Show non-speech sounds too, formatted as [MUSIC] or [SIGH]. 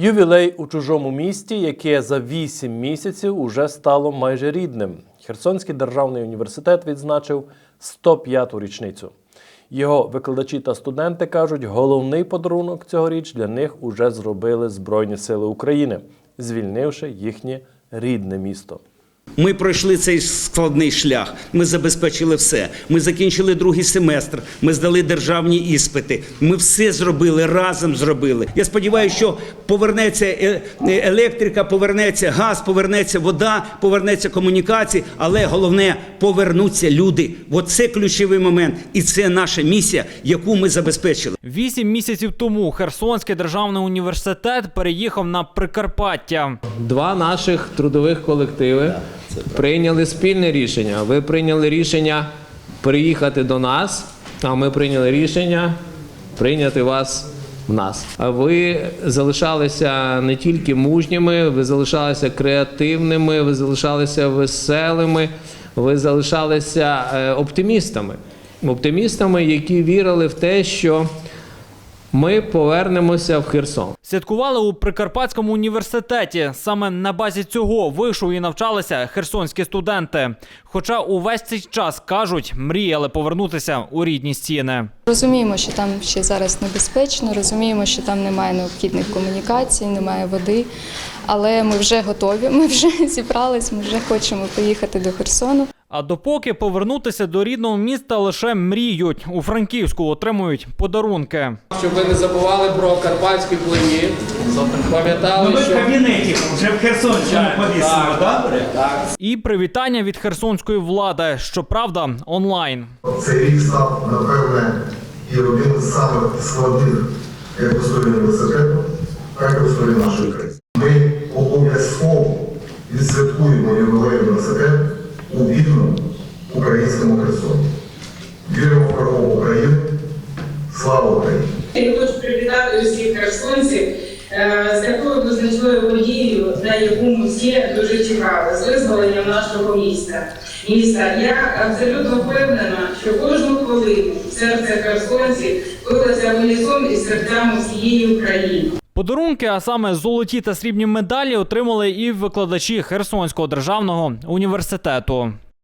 Ювілей у чужому місті, яке за 8 місяців уже стало майже рідним. Херсонський державний університет відзначив 105-ту річницю. Його викладачі та студенти кажуть, головний подарунок цьогоріч для них уже зробили Збройні Сили України, звільнивши їхнє рідне місто. Ми пройшли цей складний шлях. Ми забезпечили все. Ми закінчили другий семестр. Ми здали державні іспити. Ми все зробили разом. Зробили. Я сподіваюся, що повернеться е- е- електрика, повернеться газ, повернеться вода, повернеться комунікації. Але головне повернуться люди. От це ключовий момент, і це наша місія, яку ми забезпечили. Вісім місяців тому Херсонський державний університет переїхав на Прикарпаття. Два наших трудових колективи прийняли спільне рішення. Ви прийняли рішення приїхати до нас, а ми прийняли рішення прийняти вас в нас. А ви залишалися не тільки мужніми, ви залишалися креативними, ви залишалися веселими, ви залишалися е, оптимістами. Оптимістами, які вірили в те, що ми повернемося в Херсон. Святкували у Прикарпатському університеті. Саме на базі цього вишу і навчалися херсонські студенти. Хоча увесь цей час кажуть, мріяли повернутися у рідні стіни. Розуміємо, що там ще зараз небезпечно, розуміємо, що там немає необхідних комунікацій, немає води. Але ми вже готові, [LAUGHS] ми вже зібрались, ми вже хочемо поїхати до Херсону. А допоки повернутися до рідного міста лише мріють. У Франківську отримують подарунки. Щоб ви не забували про карпатські плині, пам'ятали, що кабінеті вже в Херсонщині повісили, добре? І привітання від херсонської влади, щоправда, онлайн. Цей рік став, напевне, і одним з самих складних як історії університету, так і в історії нашої країни. Ми обов'язково відсвяткуємо ювілей університету у вільному українському Херсоні. Віримо в перемогу України. Слава Україні! Я хочу привітати усіх херсонців е, з такою визначною подією, на яку ми всі дуже чекали, з визволенням нашого міста. Міста. Я абсолютно впевнена, що кожну хвилину серце херсонців билося в унісон із серцями всієї України. Подарунки, а саме золоті та срібні медалі, отримали і викладачі Херсонського державного університету.